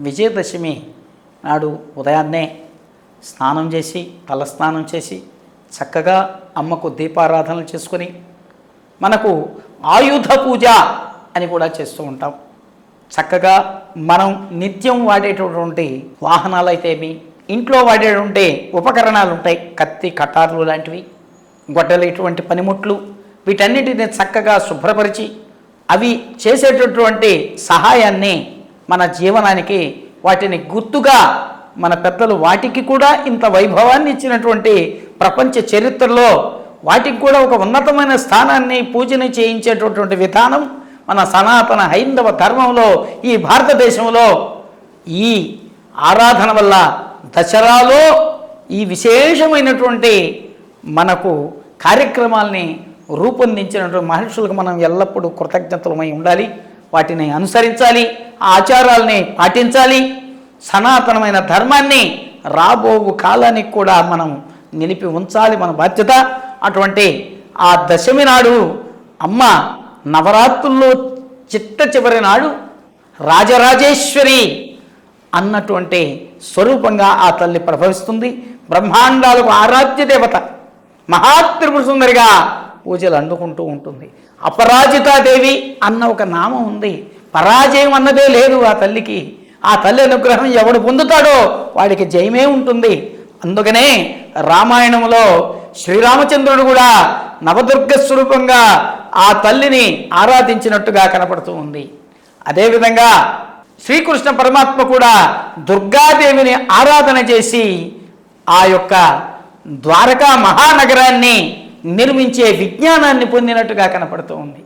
విజయదశమి నాడు ఉదయాన్నే స్నానం చేసి తలస్నానం చేసి చక్కగా అమ్మకు దీపారాధనలు చేసుకొని మనకు ఆయుధ పూజ అని కూడా చేస్తూ ఉంటాం. చక్కగా మనం నిత్యం వాడేటటువంటి వాహనాలు అయితేమి ఇంట్లో వాడేటువంటి ఉపకరణాలు ఉంటాయి కత్తి కటార్లు లాంటివి గొడ్డలు ఇటువంటి పనిముట్లు వీటన్నిటిని చక్కగా శుభ్రపరిచి అవి చేసేటటువంటి సహాయాన్ని మన జీవనానికి వాటిని గుర్తుగా మన పెద్దలు వాటికి కూడా ఇంత వైభవాన్ని ఇచ్చినటువంటి ప్రపంచ చరిత్రలో వాటికి కూడా ఒక ఉన్నతమైన స్థానాన్ని పూజని చేయించేటటువంటి విధానం మన సనాతన హైందవ ధర్మంలో ఈ భారతదేశంలో ఈ ఆరాధన వల్ల దసరాలో ఈ విశేషమైనటువంటి మనకు కార్యక్రమాల్ని రూపొందించినటువంటి మహర్షులకు మనం ఎల్లప్పుడూ కృతజ్ఞతలమై ఉండాలి. వాటిని అనుసరించాలి ఆ ఆచారాల్ని పాటించాలి. సనాతనమైన ధర్మాన్ని రాబోవు కాలానికి కూడా మనం నిలిపి ఉంచాలి మన బాధ్యత. అటువంటి ఆ దశమి నాడు అమ్మ నవరాత్రుల్లో చిట్ట చివరి నాడు రాజరాజేశ్వరి అన్నటువంటి స్వరూపంగా ఆ తల్లి ప్రభవిస్తుంది. బ్రహ్మాండాలకు ఆరాధ్య దేవత మహాత్రిపుర సుందరిగా పూజలు అందుకుంటూ ఉంటుంది. అపరాజితాదేవి అన్న ఒక నామం ఉంది. పరాజయం అన్నదే లేదు ఆ తల్లికి. ఆ తల్లి అనుగ్రహం ఎవడు పొందుతాడో వాడికి జయమే ఉంటుంది. అందుకనే రామాయణంలో శ్రీరామచంద్రుడు కూడా నవదుర్గ స్వరూపంగా ఆ తల్లిని ఆరాధించినట్టుగా కనపడుతూ ఉంది. అదేవిధంగా శ్రీకృష్ణ పరమాత్మ కూడా దుర్గాదేవిని ఆరాధన చేసి ఆ యొక్క ద్వారకా మహానగరాన్ని నిర్మించే విజ్ఞానాన్ని పొందినట్టుగా కనపడుతూ ఉంది.